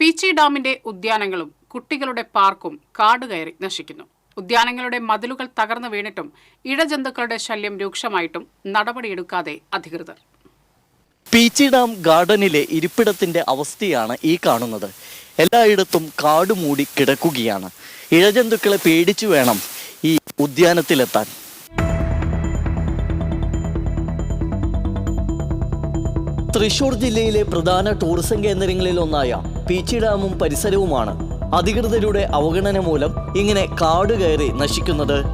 പീച്ചി ഡാമിന്റെ ഉദ്യാനങ്ങളും കുട്ടികളുടെ പാർക്കും കാടുകയറി നശിക്കുന്നു. ഉദ്യാനങ്ങളുടെ മതിലുകൾ തകർന്നു വീണിട്ടും ഇഴജന്തുക്കളുടെ ശല്യം രൂക്ഷമായിട്ടും നടപടിയെടുക്കാതെ അധികൃതർ. പീച്ചി ഡാം ഗാർഡനിലെ ഇരിപ്പിടത്തിന്റെ അവസ്ഥയാണ് ഈ കാണുന്നത്. എല്ലായിടത്തും കാട് മൂടി കിടക്കുകയാണ്. ഇഴജന്തുക്കളെ പേടിച്ചു വേണം ഈ ഉദ്യാനത്തിലെത്താൻ. തൃശൂർ ജില്ലയിലെ പ്രധാന ടൂറിസം കേന്ദ്രങ്ങളിൽ ഒന്നായ പീച്ചി ഡാമും പരിസരവുമാണ്. അധികൃതരുടെ അവഗണന മൂലം ഇങ്ങനെ കാട് കയറി നശിക്കുന്നത്.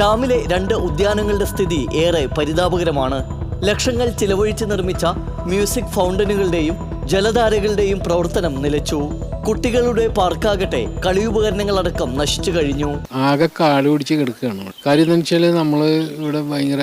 ഡാമിലെ രണ്ട് ഉദ്യാനങ്ങളുടെ സ്ഥിതി ഏറെ പരിതാപകരമാണ്. ലക്ഷങ്ങൾ ചിലവഴിച്ച് നിർമ്മിച്ച മ്യൂസിക് ഫൗണ്ടനുകളുടെയും ജലധാരകളുടെയും പ്രവർത്തനം നിലച്ചു. കുട്ടികളുടെ പാർക്കാകട്ടെ കളിയുപകരണങ്ങളടക്കം നശിച്ചു കഴിഞ്ഞു. ആകെ കാട് പിടിച്ച് കിടക്കുകയാണ് കാര്യം എന്താ വെച്ചാൽ നമ്മൾ ഇവിടെ ഭയങ്കര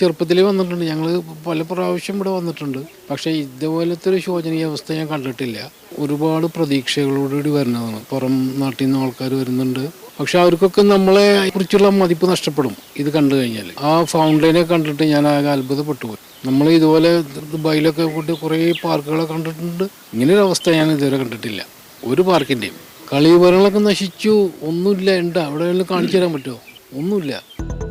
ചെറുപ്പത്തിൽ വന്നിട്ടുണ്ട്. ഞങ്ങൾ പല പ്രാവശ്യം ഇവിടെ വന്നിട്ടുണ്ട്. പക്ഷേ ഇതുപോലത്തെ ഒരു ശോചനീയ അവസ്ഥ ഞാൻ കണ്ടിട്ടില്ല. ഒരുപാട് പ്രതീക്ഷകളോടുകൂടി വരുന്നതാണ്. പുറം നാട്ടിൽ നിന്ന് ആൾക്കാർ വരുന്നുണ്ട്. പക്ഷെ അവർക്കൊക്കെ നമ്മളെ കുറിച്ചുള്ള മതിപ്പ് നഷ്ടപ്പെടും. ഇത് കണ്ടു കഴിഞ്ഞാൽ ആ ഫൗണ്ടൈനെ കണ്ടിട്ട് ഞാൻ ആകെ അത്ഭുതപ്പെട്ടു പോയി നമ്മൾ ഇതുപോലെ ദുബായിലൊക്കെ പോയിട്ട് കുറേ പാർക്കുകളൊക്കെ കണ്ടിട്ടുണ്ട്. ഇങ്ങനൊരു അവസ്ഥ ഞാൻ ഇതുവരെ കണ്ടിട്ടില്ല. ഒരു പാർക്കിന്റെയും കളിപരങ്ങളൊക്കെ നശിച്ചു. ഒന്നുമില്ല. ഉണ്ട് അവിടെ കാണിച്ചു തരാൻ പറ്റുമോ? ഒന്നുമില്ല.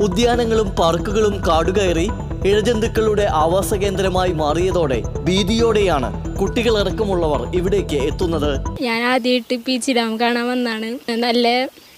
ഉദ്യാനങ്ങളും പാർക്കുകളും കാടുകയറി ഇഴജന്തുക്കളുടെ ആവാസ കേന്ദ്രമായി മാറിയതോടെ ഭീതിയോടെയാണ് കുട്ടികളടക്കമുള്ളവർ ഇവിടേക്ക് എത്തുന്നത്? ഞാൻ ആദ്യമായിട്ട് പീച്ചി ഡാം കാണാൻ വന്നാണ്. നല്ല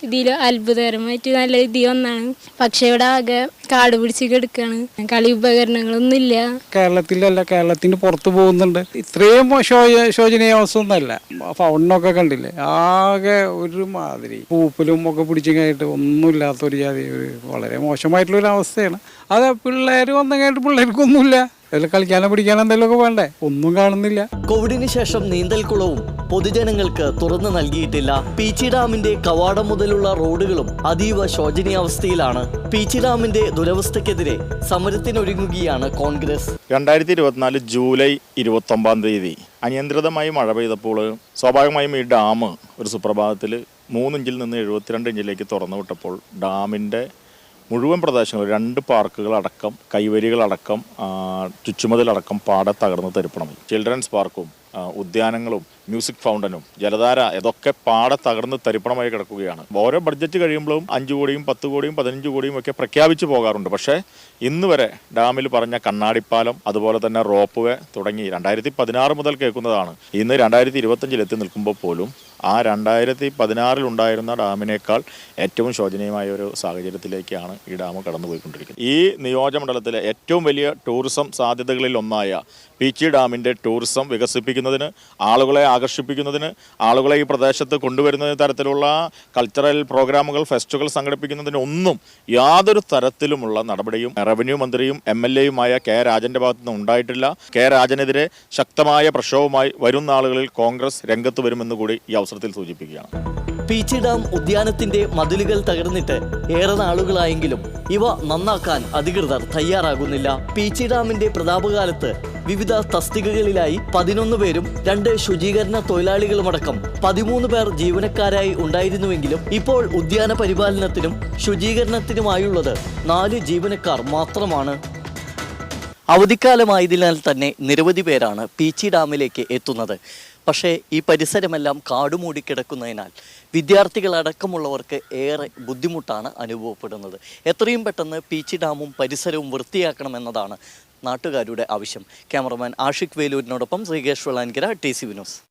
ഇതിൽ അത്ഭുതകരമായിട്ട് നല്ല ഇതി വന്നാണ്. പക്ഷെ ഇവിടെ ആകെ കാട് പിടിച്ച് കിടക്കാണ്. കളി ഉപകരണങ്ങളൊന്നും ഇല്ല കേരളത്തിലല്ല കേരളത്തിന് പുറത്ത് പോകുന്നുണ്ട്. ഇത്രയും ശോച ശോചനീയ അവസ്ഥ ഒന്നല്ല ഫൗണ്ടിനൊക്കെ കണ്ടില്ലേ? ആകെ ഒരു മാതിരി പൂപ്പലും ഒക്കെ പിടിച്ചു കഴിഞ്ഞിട്ട് ഒന്നുമില്ലാത്ത ഒരു ജാതി. ഒരു വളരെ മോശമായിട്ടുള്ള ഒരു അവസ്ഥയാണ് അത് പിള്ളേർ വന്നു കഴിഞ്ഞിട്ട് പിള്ളേർക്കൊന്നുമില്ല. അതിൽ കളിക്കാനോ പിടിക്കാനോ എന്തെങ്കിലുമൊക്കെ വേണ്ടേ ഒന്നും കാണുന്നില്ല. കോവിഡിന് ശേഷം നീന്തൽ കുളവും പൊതുജനങ്ങൾക്ക് തുറന്നു നൽകിയിട്ടില്ല. പീച്ചി ഡാമിന്റെ കവാടം മുതലുള്ള റോഡുകളും അതീവ ശോചനീയാവസ്ഥയിലാണ്. പീച്ചി ഡാമിന്റെ ദുരവസ്ഥയ്ക്കെതിരെ സമരത്തിനൊരുങ്ങുകയാണ് കോൺഗ്രസ്. രണ്ടായിരത്തി ഇരുപത്തിനാല് ജൂലൈ ഇരുപത്തി ഒമ്പതാം തീയതി അനിയന്ത്രിതമായി മഴ പെയ്തപ്പോൾ സ്വാഭാവികമായും ഈ ഡാം ഒരു സുപ്രഭാതത്തിൽ മൂന്നിഞ്ചിൽ നിന്ന് എഴുപത്തിരണ്ട് ഇഞ്ചിലേക്ക് തുറന്നു വിട്ടപ്പോൾ ഡാമിന്റെ മുഴുവൻ പ്രദേശങ്ങളും രണ്ട് പാർക്കുകളടക്കം കൈവരികളടക്കം ചുറ്റുമതിലടക്കം പാടെ തകർന്ന് തരിപ്പണമായി ചിൽഡ്രൻസ് പാർക്കും ഉദ്യാനങ്ങളും മ്യൂസിക് ഫൗണ്ടനും ജലധാര ഇതൊക്കെ പാടെ തകർന്ന് തരിപ്പണമായി കിടക്കുകയാണ്. ഓരോ ബഡ്ജറ്റ് കഴിയുമ്പോഴും അഞ്ച് കോടിയും പത്ത് കോടിയും പതിനഞ്ച് കോടിയും ഒക്കെ പ്രഖ്യാപിച്ചു പോകാറുണ്ട്. പക്ഷേ ഇന്ന് വരെ ഡാമിൽ പറഞ്ഞ കണ്ണാടിപ്പാലം അതുപോലെ തന്നെ റോപ്പ് വേ തുടങ്ങി രണ്ടായിരത്തി പതിനാറ് മുതൽ കേൾക്കുന്നതാണ്. ഇന്ന് രണ്ടായിരത്തി ഇരുപത്തഞ്ചിൽ എത്തി നിൽക്കുമ്പോൾ പോലും ആ രണ്ടായിരത്തി പതിനാറിൽ ഉണ്ടായിരുന്ന ഡാമിനേക്കാൾ ഏറ്റവും ശോചനീയമായ ഒരു സാഹചര്യത്തിലേക്കാണ് ഈ ഡാം കടന്നുപോയിക്കൊണ്ടിരിക്കുന്നത്. ഈ നിയോജകമണ്ഡലത്തിലെ ഏറ്റവും വലിയ ടൂറിസം സാധ്യതകളിൽ ഒന്നായ പീച്ചി ഡാമിന്റെ ടൂറിസം വികസിപ്പിക്കുന്നതിന് ആളുകളെ ആകർഷിപ്പിക്കുന്നതിന് ആളുകളെ ഈ പ്രദേശത്ത് കൊണ്ടുവരുന്ന തരത്തിലുള്ള കൾച്ചറൽ പ്രോഗ്രാമുകൾ ഫെസ്റ്റുകൾ സംഘടിപ്പിക്കുന്നതിന് ഒന്നും യാതൊരു തരത്തിലുമുള്ള നടപടിയും റവന്യൂ മന്ത്രിയും എം എൽ എയുമായ കെ രാജന്റെ ഭാഗത്തു നിന്ന് ഉണ്ടായിട്ടില്ല. കെ രാജനെതിരെ ശക്തമായ പ്രക്ഷോഭമായി വരുന്ന ആളുകളിൽ കോൺഗ്രസ് രംഗത്ത് വരുമെന്ന് കൂടി ഈ അവസരത്തിൽ സൂചിപ്പിക്കുകയാണ്. പീച്ചി ഡാം ഉദ്യാനത്തിന്റെ മതിലുകൾ തകർന്നിട്ട് ഏറെ നാളുകളായെങ്കിലും ഇവ നന്നാക്കാൻ അധികൃതർ തയ്യാറാകുന്നില്ല. പീച്ചി ഡാമിന്റെ പ്രതാപകാലത്ത് വിവിധ തസ്തികകളിലായി പതിനൊന്ന് പേരും രണ്ട് ശുചീകരണ തൊഴിലാളികളുമടക്കം പതിമൂന്ന് പേർ ജീവനക്കാരായി ഉണ്ടായിരുന്നുവെങ്കിലും ഇപ്പോൾ ഉദ്യാന പരിപാലനത്തിനും ശുചീകരണത്തിനുമായുള്ളത് നാല് ജീവനക്കാർ മാത്രമാണ്. അവധിക്കാലമായതിനാൽ തന്നെ നിരവധി പേരാണ് പീച്ചി ഡാമിലേക്ക് എത്തുന്നത്. പക്ഷേ ഈ പരിസരമെല്ലാം കാടുമൂടിക്കിടക്കുന്നതിനാൽ വിദ്യാർത്ഥികളടക്കമുള്ളവർക്ക് ഏറെ ബുദ്ധിമുട്ടാണ് അനുഭവപ്പെടുന്നത്. എത്രയും പെട്ടെന്ന് പീച്ചി ഡാമും പരിസരവും വൃത്തിയാക്കണമെന്നതാണ് നാട്ടുകാരുടെ ആവശ്യം. ക്യാമറമാൻ ആഷിഖ് വേലൂരിനോടൊപ്പം ശ്രീകേഷ് വെള്ളാൻകര ടി സി വിനോസ്